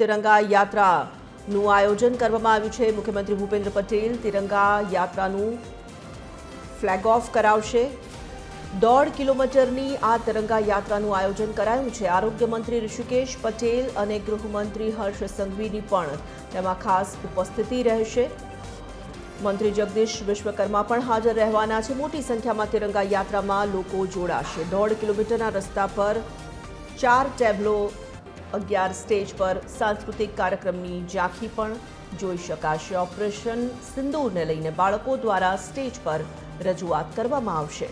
તિરંગા યાત્રાનું આયોજન કરવામાં આવ્યું છે. મુખ્યમંત્રી ભૂપેન્દ્ર પટેલ તિરંગા યાત્રાનું ફ્લેગ ઓફ કરાવશે. દોઢ કિલોમીટરની આ તિરંગા યાત્રાનું આયોજન કરાયું છે. આરોગ્ય મંત્રી ઋષિકેશ પટેલ અને ગૃહમંત્રી હર્ષ સંઘવીની પણ તેમાં ખાસ ઉપસ્થિતિ રહેશે. મંત્રી જગદીશ વિશ્વકર્મા પણ હાજર રહેવાના છે. મોટી સંખ્યામાં તિરંગા યાત્રામાં લોકો જોડાશે. દોઢ કિલોમીટરના રસ્તા પર ચાર ટેબલો અગિયાર સ્ટેજ પર સાંસ્કૃતિક કાર્યક્રમની ઝાંખી પણ જોઈ શકાશે. ઓપરેશન સિંદૂરને લઈને બાળકો દ્વારા સ્ટેજ પર રજૂઆત કરવામાં આવશે.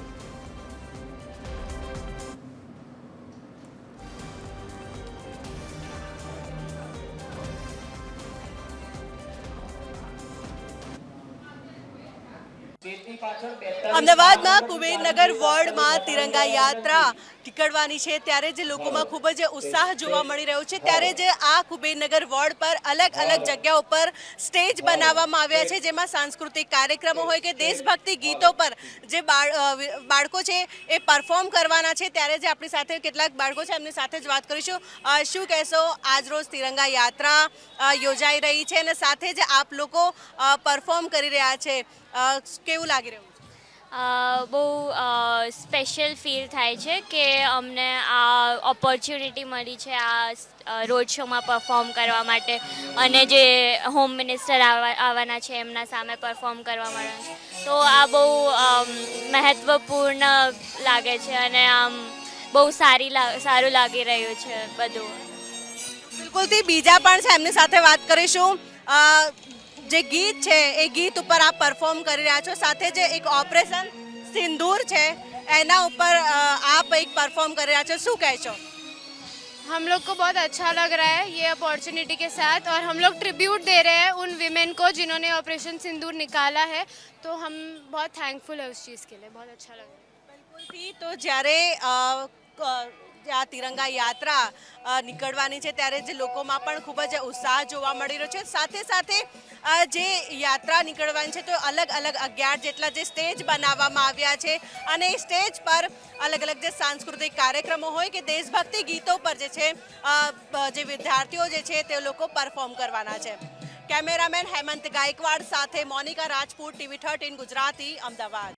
અમદાવાદમાં કુબેરનગર વોર્ડમાં તિરંગા યાત્રા નીકળવાની છે. ત્યારે જે લોકોમાં ખૂબ જ ઉત્સાહ જોવા મળી રહ્યો છે. ત્યારે જે આ કુબેરનગર વોર્ડ પર અલગ અલગ જગ્યાઓ ઉપર સ્ટેજ બનાવવામાં આવ્યા છે જેમાં સાંસ્કૃતિક કાર્યક્રમો હોય કે દેશભક્તિ ગીતો પર જે બાળ- બાળકો છે એ પરફોર્મ કરવાના છે. ત્યારે જે આપણી સાથે કેટલાક બાળકો છે એમની સાથે જ વાત કરીશું. શું કહેશો? આજરોજ તિરંગા યાત્રા યોજાઈ રહી છે અને સાથે જ આપ લોકો પરફોર્મ કરી રહ્યા છે. અ, કેવું લાગી રહ્યું બહુ સ્પેશિયલ ફીલ થાય છે કે અમને આ ઓપોર્ચ્યુનિટી મળી છે આ રોડ શોમાં પરફોર્મ કરવા માટે અને જે હોમ મિનિસ્ટર આવવાના છે એમના સામે પરફોર્મ કરવા મળે તો આ બહુ મહત્ત્વપૂર્ણ મહત્વપૂર્ણ લાગે છે અને આમ બહુ સારી સારું લાગી રહ્યું છે બધું. બિલકુલથી બીજા પણ છે એમની સાથે વાત કરીશું. જે ગીત છે એ ગીત ઉપર આપ પરફોર્મ કરી રહ્યા છો સાથે જે એક ઓપરેશન સિંદૂર છે એના ઉપર અ, આપ એક પરફોર્મ કરી રહ્યા છો શું કહેશો हम लोग को बहुत अच्छा लग रहा है ये अपॉर्चुनिटी के साथ और हम लोग ट्रिब्यूट दे रहे हैं उन विमेन को जिन्होंने ऑपरेशन सिंदूर निकाला है तो हम बहुत थैंकफुल है उस चीज़ के लिए बहुत अच्छा लग रहा है બિલકુલથી તો જ્યારે જે આ તિરંગા યાત્રા નીકળવાની છે. ત્યારે જે લોકોમાં પણ ખૂબ જ ઉત્સાહ જોવા મળી રહ્યો છે. સાથે સાથે જે યાત્રા નીકળવાની છે, તો અલગ અલગ અગિયાર જેટલા જે સ્ટેજ બનાવવામાં આવ્યા છે. અને એ સ્ટેજ પર અલગ અલગ જે સાંસ્કૃતિક કાર્યક્રમો હોય કે દેશભક્તિ ગીતો પર જે છે જે વિદ્યાર્થીઓ જે છે, તે લોકો પરફોર્મ કરવાના છે. કેમેરામેન હેમંત ગાયકવાડ સાથે મોનિકા રાજપૂત, ટીવી થર્ટીન ગુજરાતી, અમદાવાદ.